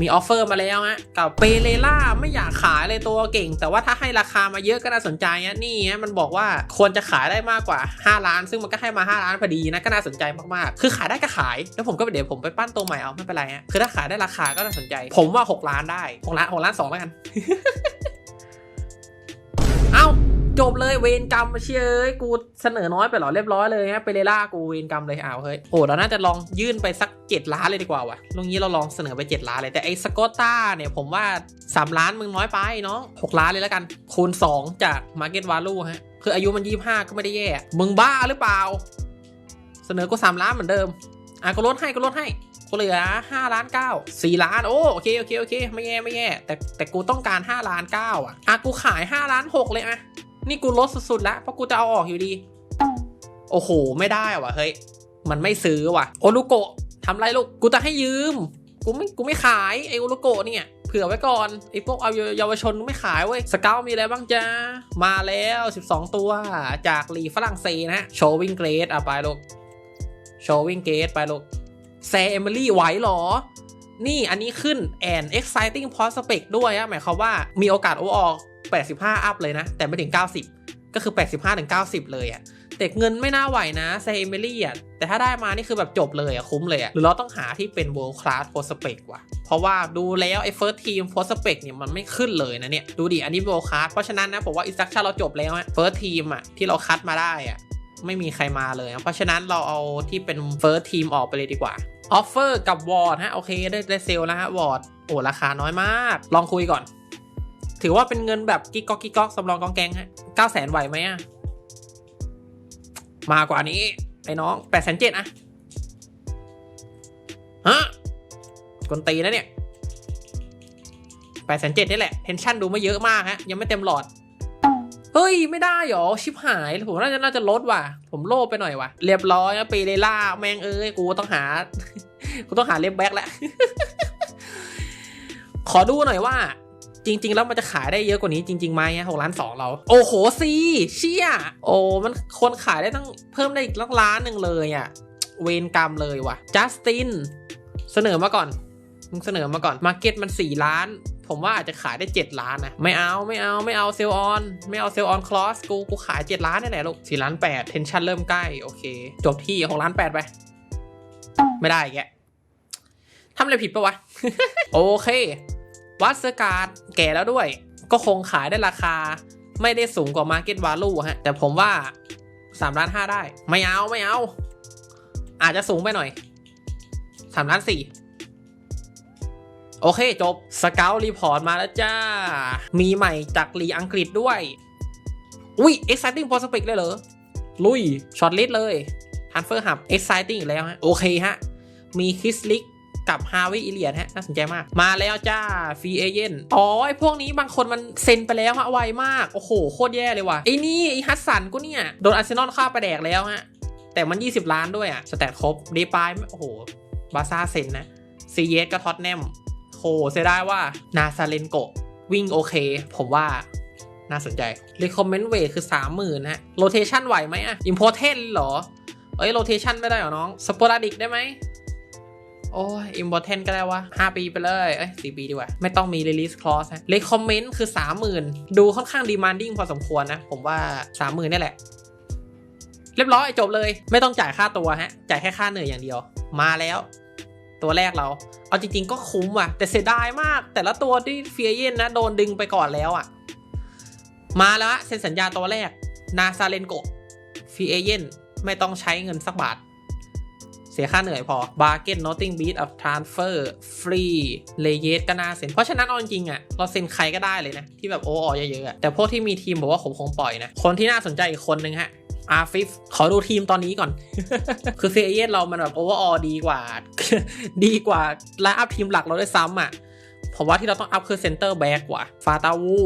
มีออฟเฟอร์มาแล้วฮะกับเปเรล่าไม่อยากขายเลยตัวเก่ง แต่ว่าถ้าให้ราคามาเยอะก็น่าสนใจนะนี่ฮะมันบอกว่าควรจะขายได้มากกว่า 5 ล้าน ซึ่งมันก็ให้มา 5 ล้านพอดีนะก็น่าสนใจมากๆ คือขายได้ก็ขาย แล้วผมก็เดี๋ยวผมไปปั้นตัวใหม่เอาไม่เป็นไรฮะคือถ้าขายได้ราคาก็น่าสนใจ ผมว่า 6 ล้านได้ 6 ล้าน6ล้าน2แล้วกัน จบเลยเวรกรรมาเชื่อเอ้ยกูเสนอน้อยไปหรอเรียบร้อยเลยฮะไปเลล่ากูเวรกรรมเลยอ้าวเฮ้ยโอ้เราน่าจะลองยื่นไปสัก 7 ล้านเลยดีกว่าว่ะตรงนี้เราลองเสนอไป 7 ล้านเลยแต่ไอ้สกอตต้าเนี่ยผมว่า 3 ล้านมึงน้อยไปเนาะ6ล้านเลยแล้วกันคูณ 2 จาก Market Value ฮะคืออายุมัน 25 ก็ไม่ได้แย่ มึงบ้าหรือเปล่า เสนอกู 3 ล้านเหมือนเดิมอะก็ลดให้ก็ลดให้กูเหลือ5ล้าน9 4ล้านโอ้โอเคโอเคโอเคไม่แย่ไม่แย่แต่แต่กูต้องการ5ล้าน9อะอะกูขาย5ล้าน6เลยอะ นี่กูลดสุดๆแล้วเพราะกูจะเอาออกอยู่ดี โอ้โห ไม่ได้ว่ะเฮ้ย มันไม่ซื้อว่ะ โอลุโกะทำไรลูก กูจะให้ยืม กูไม่ กูไม่ขายไอโอลุโกะเนี่ย เผื่อไว้ก่อนไอพวกเอาเยาวชนไม่ขายเว้ย สเกลมีอะไรบ้างจ้ามาแล้ว 12 ตัว จากลีกฝรั่งเศสนะฮะ โชว์วิ่งเกรดอะไปลูก โชว์วิ่งเกรดไปลูกแซเอมิลี่ไหวเหรอนี่อันนี้ขึ้น and exciting prospect ด้วยอะหมายความว่ามีโอกาสโอออก 85 อัพเลยนะ แต่ไม่ถึง 90 ก็คือ 85ถึง90 เลยอะแต่เงินไม่น่าไหวนะแซเอมิลี่อะแต่ถ้าได้มานี่คือแบบจบเลยอะคุ้มเลยอะหรือเราต้องหาที่เป็น world class prospect ว่ะ เพราะว่าดูแล้วไอ้ first team prospect เนี่ยมันไม่ขึ้นเลยนะเนี่ย ดูดิ อันนี้ world class เพราะฉะนั้นนะผมว่า instruction เราจบแล้วฮะ first team อะที่เราคัดมาได้อะไม่มีใครมาเลยนะเพราะฉะนั้นเราเอาที่เป็น first team ออกไปเลยดีกว่าออฟเฟอร์กับวอร์ดฮะโอเคได้ได้เซลแล้วฮะวอร์ดโอ้ราคาน้อยมาก ลองคุยก่อน ถือว่าเป็นเงินแบบกิ๊กก๊อกกิ๊กก๊อกสำรองกองแกงฮะเก้าแสนไหวไหมอะมากว่านี้ไอ้น้องแปดแสนเจ็ดอะฮะกนตีนะเนี่ยแปดแสนเจ็ดนี่แหละเทนชั่นดูไม่เยอะมากฮะยังไม่เต็มหลอด เฮ้ย ไม่ได้หรอ ชิบหายผมน่าจะน่าจะลดว่ะ ผมโลภไปหน่อยว่ะ เรียบร้อยนะปีเลล่าแมงเอ้ย กูต้องหา กูต้องหาเล็บแบ็กแล้ว ขอดูหน่อยว่า จริง ๆ แล้วมันจะขายได้เยอะกว่านี้จริงๆไหมหกล้านสองเรา โอ้โหซีเชี่ยโอ้มันคนขายได้ตั้งเพิ่มได้อีกล้านหนึ่งเลยอะ่ะเวนกรรมเลยว่ะจัสตินเสนอมาก่อนมึงเสนอมาก่อนมาเก็ตมันสี่ล้าน ผมว่าอาจจะขายได้ 7 ล้านนะ ไม่เอาไม่เอาไม่เอาเซลออน ไม่เอาเซลออนคลอสกูกูขาย 7 ล้านนี่แหละลูกสี่ล้านแปดเทนชั่นเริ่มใกล้ โอเค จบที่หกล้านแปดไป ไม่ได้แกทำอะไรผิดปะวะ โอเค วัดเซอร์การ์ดแก่แล้วด้วย ก็คงขายได้ราคา ไม่ได้สูงกว่า Market Value ฮะ แต่ผมว่า3ล้าน5ได้ ไม่เอาไม่เอา อาจจะสูงไปหน่อย3ล้าน4โอเค จบสเกลรีพอร์ตมาแล้วจ้า มีใหม่จากลีอังกฤษด้วย อุ้ย exciting prospect เลยเหรอ ลุยช็อตลิสเลย transfer hub exciting อีกแล้วฮะ โอเคฮะ มีคริสลิก กับฮาวิอิเลียนฮะน่าสนใจมาก มาแล้วจ้าฟรีเอเจนอ๋อไอพวกนี้บางคนมันเซ็นไปแล้วฮะไวมาก โอ้โห โคตรแย่เลยว่ะไอ้นี่ไอฮัสสันกูเนี่ย โดนอาร์เซนอลฆ่าไปแดกแล้วฮะแต่มัน 20 ล้านด้วยอะสแตทครบดีปายโอ้โหบาซ่าเซ็นนะซีเยสก็ท็อตแนมโหเสียดายว่านาซาเลนโกวิ่งโอเค ผมว่าน่าสนใจ Recommend Weight คือ 30,000นฮะ Rotation ไหวไหมอะ Important เหรอ เอ้ย Rotation ไม่ได้เหรอน้อง Sporadic ได้ไหม โอ้ย Important ก็ได้วะ5ปีไปเลย เอ้ย4ปีดีกว่า ไม่ต้องมี Release Clause นะ Recommend คือ 30,000 ดูค่อนข้าง demanding พอสมควรนะ ผมว่า 30,000นี่แหละ เรียบร้อยจบเลย ไม่ต้องจ่ายค่าตัวฮะ จ่ายแค่ค่าเหนื่อยอย่างเดียว มาแล้ว ตัวแรกเรา เอาจริง ๆ ก็คุ้มว่ะ แต่เสียดายมาก แต่ละตัวที่เฟียเยนนะโดนดึงไปก่อนแล้วอะ่ะ มาแล้วเซ็นสัญญาตัวแรกนาซาเลนโกฟีเอเยนไม่ต้องใช้เงินสักบาท สียค่าเหนื่อยพอบาร์เก็ต nothing beat of transfer free เลเยสก็น่าเซ็น เพราะฉะนั้นเอาจริงๆอะเราเซ็นใครก็ได้เลยนะ ที่แบบโอ้ออเยอะๆอะแต่พวกที่มีทีมบอกว่าผมคงปล่อยนะ คนที่น่าสนใจอีกคนนึงฮะอาฟิฟขอดูทีมตอนนี้ก่อน คือเฟียเยนเรามันแบบโอเวอร์ออดีกว่า ดีกว่าไลน์อัพทีมหลักเราด้วยซ้ำอะผมว่าที่เราต้องอัพคือเซนเตอร์แบ็กกว่าฟาตาวู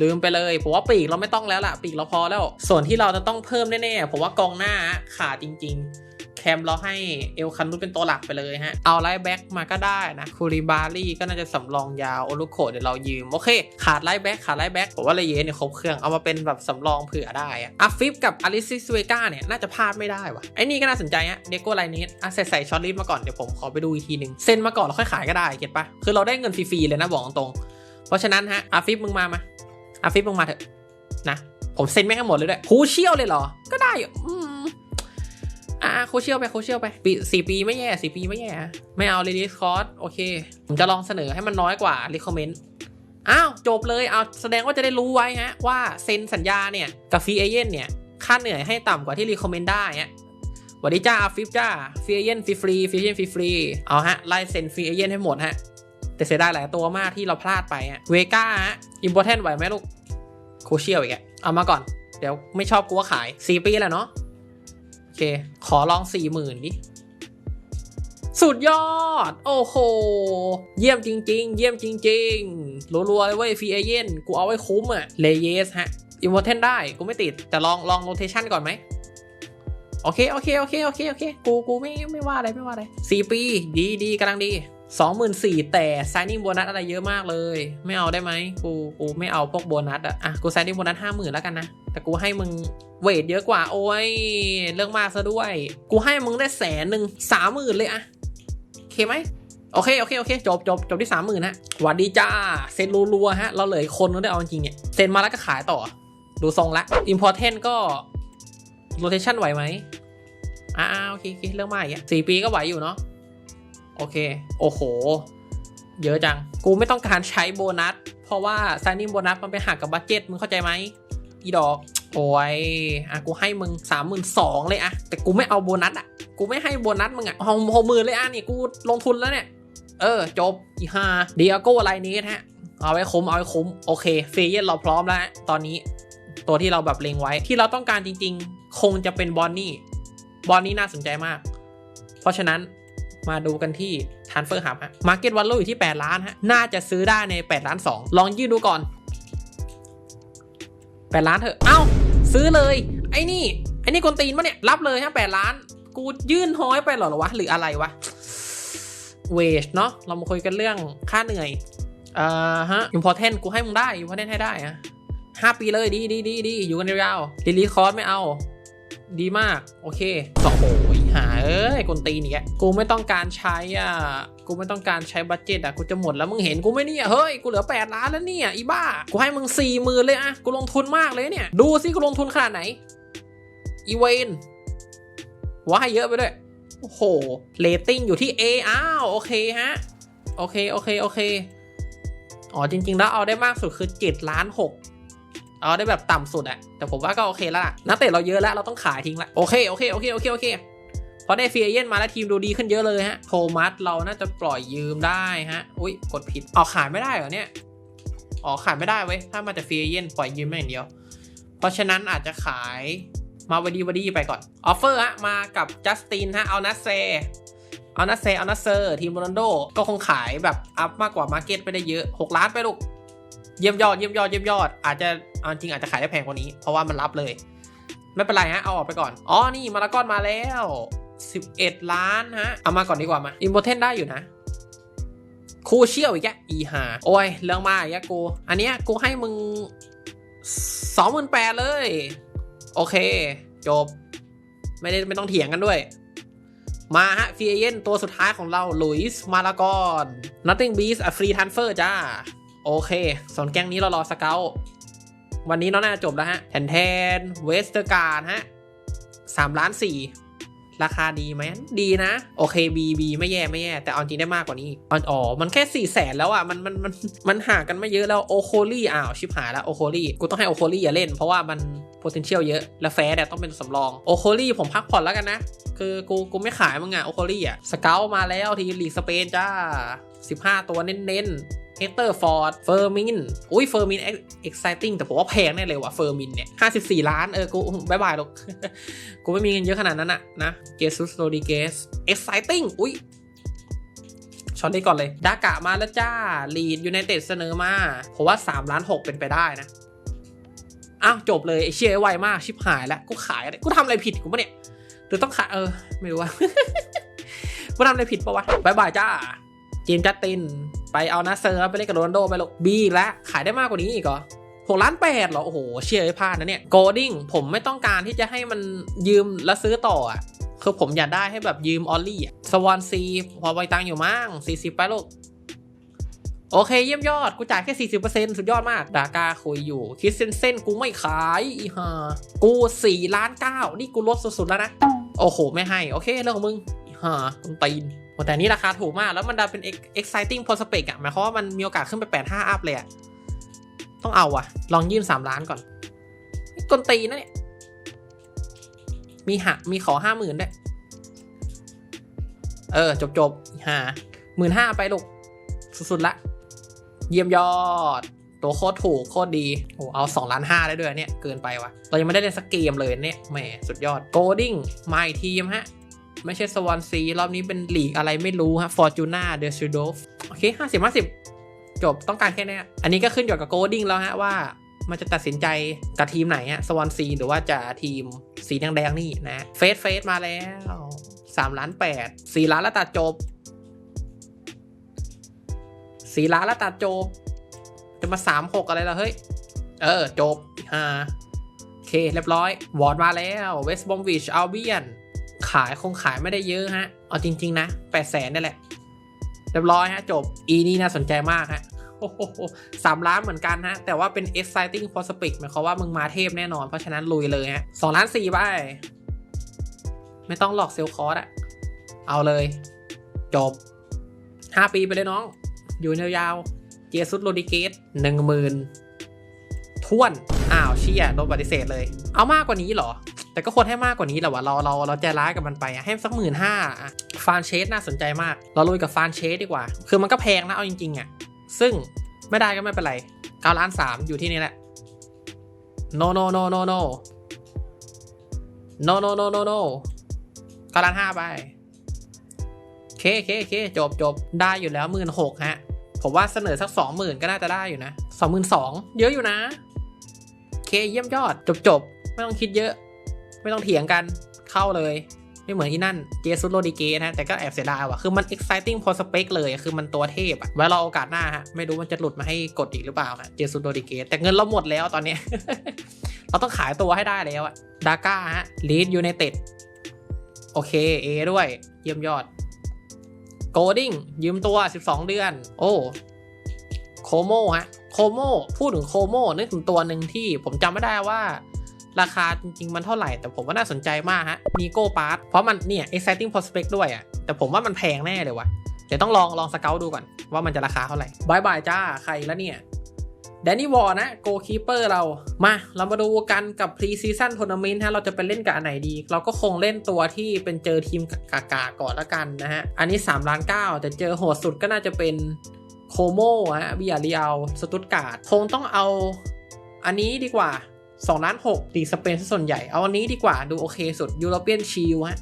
ลืมไปเลย ผมว่าปีกเราไม่ต้องแล้วล่ะ ปีกเราพอแล้ว ส่วนที่เราจะต้องเพิ่มแน่ๆ ผมว่ากองหน้าขาดจริง ๆ แคมเราให้เอลคันนุเป็นตัวหลักไปเลยฮะ เอาไลท์แบ็กมาก็ได้นะ คูริบารี่ก็น่าจะสำรองยาว โอลุโคเดี๋ยวเรายืม โอเค ขาดไลท์แบ็กขาดไลท์แบ็กผมว่าเลเยเนี่ยครบเครื่อง เอามาเป็นแบบสำรองเผื่อได้อะอัฟฟิปกับอลิซิสเวกาเนี่ยน่าจะพลาดไม่ได้ว่ะ ไอ้นี่ก็น่าสนใจฮะ เดโก้ไลนิสอะใส่ใส่ช็อตลิสมาก่อนเดี๋ยวผมขอไปดูอีกทีหนึ่งเซ็นมาก่อนแล้วค่อยขายก็ได้เก็ตปะคือเราได้เงินฟรีๆเลยนะบอกตรงเพราะฉะนั้นฮะอัฟฟิปมึงมามาอัฟฟิปมึงมาเถอะนะผมเซ็นไม่งให้หมดเลยด้วยคูเชียลเลยเหรอ ก็ได้อืม โคเชียลไปโคเชียลไปปีสี่ปีไม่แย่สี่ปีไม่แย่ ไม่เอา release cost โอเค ผมจะลองเสนอให้มันน้อยกว่า recommend อ้าว จบเลยเอาแสดงว่าจะได้รู้ไว้ฮะ ว่าเซ็นสัญญาเนี่ย กับฟรีเอเจนเนี่ย ค่าเหนื่อยให้ต่ำกว่าที่ recommend ได้ฮะสวัสดีจ้าฟิฟจ้าฟรีเอเจนฟรีฟรีฟรีเอเจนฟรีฟรีเอาฮะไล่เซ็นฟรีเอเจนให้หมดฮะแต่เสียดายหลายตัวมากที่เราพลาดไปฮะเวก้าฮะอิมพอร์เทนไหวไหมลูกโคเชียลอีกอะเอามาก่อน เดี๋ยวไม่ชอบกูว่าขายสี่ปีแล้วเนาะ เค ขอลองสี่หมื่นดิสุดยอด โอ้โห เยี่ยมจริง ๆ เยี่ยมจริงๆรัวๆเลยเว้ยฟรีเอเย่นกูเอาไว้คุ้มอะเลเยสฮะอิม o ร์เทนได้ กูไม่ติด แต่ลองลองโรเทชันก่อนไหมโอเค โอเค โอเค โอเค โอเค กู กูไม่ ไม่ว่าอะไร ไม่ว่าอะไรสี่ปี ดีดีกำลังดี สองหมื่นสี่แต่ signing โบนัสอะไรเยอะมากเลย ไม่เอาได้ไหมกูกูไม่เอาพวกโบนัสอะอะกู signing โบนัสห้าหมื่นแล้วกันนะ แต่กูให้มึงเวทเยอะกว่าโอ้ยเรื่องมากซะด้วย กูให้มึงได้แสนหนึ่งสามหมื่นเลยอะโอเคไหมโอเคโอเคโอเคจบจบจบที่สามหมื่นฮะหวัดดีจ้าเซ็นรัวๆฮะ เราเหลือคนนึงได้เอาจริงเนี่ยเซ็นมาแล้วก็ขายต่อ ดูทรงละ important ก็ rotation ไหวไหมอ่าโอเคโอเคเรื่องมากอีกอะสี่ปีก็ไหวอยู่เนาะ โอเค โอ้โห เยอะจัง กูไม่ต้องการใช้โบนัส เพราะว่า signing โบนัสมันไปหักกับบัตเจ็ตมึงเข้าใจไหมอีดอก โอ้ยอะกูให้มึงสามหมื่นสองเลยอะแต่กูไม่เอาโบนัสอะกูไม่ให้โบนัสมึงอะหกหกหมื่นเลยอะนี่กูลงทุนแล้วเนี่ย เออ จบอีห้าเดียโก้อะไรนี้ฮะ เอาไว้คุ้มเอาไว้คุ้ม โอเคเฟเยนเราพร้อมแล้ว ตอนนี้ ตัวที่เราแบบเล็งไว้ที่เราต้องการจริง ๆ คงจะเป็นบอนนี่บอนนี่น่าสนใจมาก เพราะฉะนั้น มาดูกันที่ทานเฟอร์หับฮะมาร์เก็ตวันโลอยู่ที่ 8 ล้านฮะ น่าจะซื้อได้ใน 8 ล้าน 2 ลองยื่นดูก่อน 8 ล้านเถอะ เอ้า ซื้อเลย ไอ้นี่ ไอ้นี่กวนตีนปะเนี่ย รับเลยฮะ 8 ล้าน กูยื่นห้อยไปเหรอวะ หรืออะไรวะ เวชเนาะ เรามาคุยกันเรื่องค่าเหนื่อยอ่อฮะ important กูให้มึงได้ important ให้ได้อะห้าปีเลยดีดีดีดีอยู่กันยาวๆรีลีคอร์สไม่เอา ดีมาก โอเคโอ้โห หาเอ้ยกวนตีนเนี่ยกูไม่ต้องการใช้อะกูไม่ต้องการใช้บัตเจ็ตอะกูจะหมดแล้วมึงเห็นกูไหม่เนี่ยเฮ้ยกูเหลือ8ล้านแล้วเนี่ยอีบ้ากูให้มึง4ี่หมื่นเลยอะกูลงทุนมากเลยเนี่ย ดูสิกูลงทุนขนาดไหนอีเวนว่าให้เยอะไปด้วยโอ้โหเรตติ้งอยู่ที่ A อ้าวโอเคฮะโอเคโอเคโอเคอ๋อจริง ๆ แล้วเอาได้มากสุดคือ7ล้าน6เอาได้แบบต่ำสุดอะแต่ผมว่าก็โอเคแล้วล่ะนักเตะเราเยอะแล้วเราต้องขายทิ้งละโอเคโอเคโอเคโอเคโอเค อได้ฟรีเอเย่นมาแล้วทีมดูดีขึ้นเยอะเลยฮะ โทมัสเราน่าจะปล่อยยืมได้ฮะ อุ้ยกดผิดเอาขายไม่ได้เหรอเนี่ย อ๋อขายไม่ได้เว้ย ถ้ามาจากฟรีเอเย่นปล่อยยืมไม่อย่างเดียว เพราะฉะนั้นอาจจะขายมาวดีวดีไปก่อน ออฟเฟอร์ฮะ มากับจัสตินฮะ เอานัสเซ เอานัสเซ เอานัสเซอร์ ทีมโรนัลโด ก็คงขายแบบอัพมากกว่ามาร์เก็ตไปได้เยอะ 6 ล้านไปลูก เยี่ยมยอด เยี่ยมยอด เยี่ยมยอด อาจจะเอาจริงอาจจะขายได้แพงกว่านี้ เพราะว่ามันรับเลย ไม่เป็นไรฮะ เอาออกไปก่อน อ๋อ นี่มาลากอนมาแล้ว 11 ล้านฮะ เอามาก่อนดีกว่ามาอิมโ t เทนได้อยู่นะคูเชี่ยวอีกแกอีหาโอ้ย เรื่องมากอีกแกกู อันเนี้ยกูให้มึง28,000เลย โอเค จบ ไม่ได้ไม่ต้องเถียงกันด้วย มาฮะฟีเอเยนตัวสุดท้ายของเราลุยส์มาลากอน nothing beats a free transfer จ้า โอเคส่วนแก๊งนี้เรารอสเกลวันนี้น่าจะจบแล้วฮะแทนแทนเวสเตอร์การ์ฮะสามล้านสี่ ราคาดีไหมดีนะ โอเคบีบีไม่แย่ไม่แย่ แต่เอาจริงได้มากกว่านี้อ๋ออ๋อมันแค่สี่แสนแล้วอะมันมันมันมันห่างกันไม่เยอะแล้วโอโคลี่อ้าวชิบหายแล้วโอโคลี่กูต้องให้โอโคลี่อย่าเล่นเพราะว่ามัน potential เยอะ และแฟร์เนี่ยต้องเป็นสำรองโอโคลี่ผมพักผ่อนแล้วกันนะ คือกูกูไม่ขายมึงอะโอโคลี่อะสเกลมาแล้วทีลีสเปนจ้า 15 ตัวเน้นๆ เฮเตอร์ฟอร์ดเฟอร์มินอุ้ยเฟอร์มินเอ็กไซติงแต่ผมว่าแพงแน่เลยว่ะเฟอร์มินเนี่ย54ล้าน เออ กูบายบายหรอก กูไม่มีเงินเยอะขนาดนั้นอะนะเจสุสโรดิเกสเอ็กไซติงอุ้ยช็อตนี้ก่อนเลย ดากะมาแล้วจ้าลีดยูไนเต็ดเสนอมาผมว่า3ล้าน6เป็นไปได้นะ อ้าว จบเลย ไอเชียไวมาก ชิบหายแล้ว กูขายอะไรกูทำอะไรผิดกูปะเนี่ยหรือต้องขาย เออ ไม่รู้ว่า กูทำอะไรผิดปะวะบายบายจ้าจีมจัสติน ไปเอานาเซอร์ไปเล่นกับโรนโดไปหรอกบีแล้ขายได้มากกว่านี้อีกเหรอหกล้านแปดเหรอ โอ้โห เชียร์ไอ้พลาดนะเนี่ยโกดิ้งผมไม่ต้องการที่จะให้มันยืมแล้วซื้อต่ออะคือผมอยากได้ให้แบบยืมออลลี่อะสวอนซีพอไวตังอยู่มั้งสี่สิบไปลูกโอเคเยี่ยมยอด กูจ่ายแค่ 40%สุดยอดมาก ดากาคุยอยู่ คิดเส้นเส้นกูไม่ขายอีห่ากู4ล้านเก้านี่กูลดสุดๆแล้วนะ โอ้โห ไม่ให้ โอเค เรื่องของมึงอีห่ามึงตีน แต่นี่ราคาถูกมาก แล้วมันดันเป็น exciting prospect อะหมายความว่ามันมีโอกาสขึ้นไป 85 อัพเลยอะต้องเอาอะลองยื่น 3 ล้านก่อนกลตีนะเนี่ย มีหักมีขอ50,000ด้วย เออ จบจบหาหมื่นห้าไปลูก สุดๆละ เยี่ยมยอด ตัวโคตรถูก โคตรดีโอ้เอา2ล้านห้าได้ด้วยเนี่ย เกินไปวะเรายังไม่ได้เล่นสักเกมเลยเนี่ยแหมสุดยอดโกดิ้งมาอีกทีมฮะ ไม่ใช่สวอนซี รอบนี้เป็นหลีกอะไรไม่รู้ฮะฟอร์จูน่าเดซิโดฟโอเคห้าสิบห้าสิบจบต้องการแค่เนี้ยอันนี้ก็ขึ้นอยู่กับโกดิ้งแล้วฮะว่ามันจะตัดสินใจกับทีมไหนฮะสวอนซีหรือว่าจะทีมสีแดงๆนี่นะเฟสเฟสมาแล้วสามล้านแปดสี่ล้านแล้วตัดจบสี่ล้านแล้วตัดจบ จะมาสามหกอะไรล่ะเฮ้ย เออ จบฮ่าโอเค เรียบร้อย วอร์ดมาแล้วเวสต์บอมวิชอัลเบียน ขายคงขายไม่ได้เยอะฮะ เอาจริง ๆ นะแปดแสนนี่แหละ เรียบร้อยฮะ จบอีนี่น่าสนใจมากฮะโอ้โหสามล้านเหมือนกันฮะ แต่ว่าเป็น exciting prospect หมายความว่ามึงมาเทพแน่นอน เพราะฉะนั้นลุยเลยฮะสองล้านสี่ไป ไม่ต้องหลอกเซลล์คอร์สอะเอาเลย จบห้าปีไปเลยน้อง อยู่ยาวๆเจสุดโรดิเกสหนึ่งหมื่นท้วน อ้าวเชี่ยโดนปฏิเสธเลย เอามากกว่านี้เหรอ แต่ก็ควรให้มากกว่านี้แหละวะเราเราเราใจร้ายกับมันไปอะให้สักหมื่นห้าฟานเชสน่าสนใจมาก เราลุยกับฟานเชสดีกว่า คือมันก็แพงนะเอาจริงๆอะซึ่งไม่ได้ก็ไม่เป็นไรเก้าล้านสามอยู่ที่นี่แหละ no no no no no no no no no no เก้าล้านห้าไปเคเคเคจบจบได้อยู่แล้วหมื่นหกฮะ ผมว่าเสนอสักสองหมื่นก็น่าจะได้อยู่นะสองหมื่นสองเยอะอยู่นะ เคเยี่ยมยอดจบจบไม่ต้องคิดเยอะ ไม่ต้องเถียงกันเข้าเลย ไม่เหมือนที่นั่นเจสุดโรดิเกนะแต่ก็แอบเสียดายว่ะคือมัน exciting prospect เลยคือมันตัวเทพอะไว้รอโอกาสหน้าฮะไม่รู้มันจะหลุดมาให้กดอีกหรือเปล่าฮะเจสุดโรดิเกแต่เงินเราหมดแล้วตอนนี้ เราต้องขายตัวให้ได้แล้วอะดาก้าฮะลีดยูไนเต็ดโอเคเอด้วย เยี่ยมยอดโกดิ้งยืมตัว 12 เดือน โอ้โคโมฮะโค โคโมพูดถึงโคโมนึกถึงตัวหนึ่งที่ผมจำไม่ได้ว่าราคาจริง ๆ มันเท่าไหร่ แต่ผมว่าน่าสนใจมากฮะนีโก้พาร์ทเพราะมันเนี่ย exciting prospect ด้วยอะ่ะ แต่ผมว่ามันแพงแน่เลยวะเดี๋ยวต้องลองลองสเกลดูก่อน ว่ามันจะราคาเท่าไหร่บายบายจ้า ใครแล้วเนี่ยแดนนี่วอร์นะโกคีเปอร์เรา มา เรามาดูกันกับ Pre Season Tournament ฮะ เราจะไปเล่นกับอันไหนดี เราก็คงเล่นตัวที่เป็นเจอทีมกากาก่อนละกันนะฮะ อันนี้3ล้าน9แต่เจอโหดสุดก็น่าจะเป็น โคโมฮะวิยาเรียลสตุตการ์ดคงต้องเอาอันนี้ดีกว่า2ล้าน6ตีสเปนซะส่วนใหญ่ เอาอันนี้ดีกว่าดูโอเคสุดยูโรเปียนชิลฮะ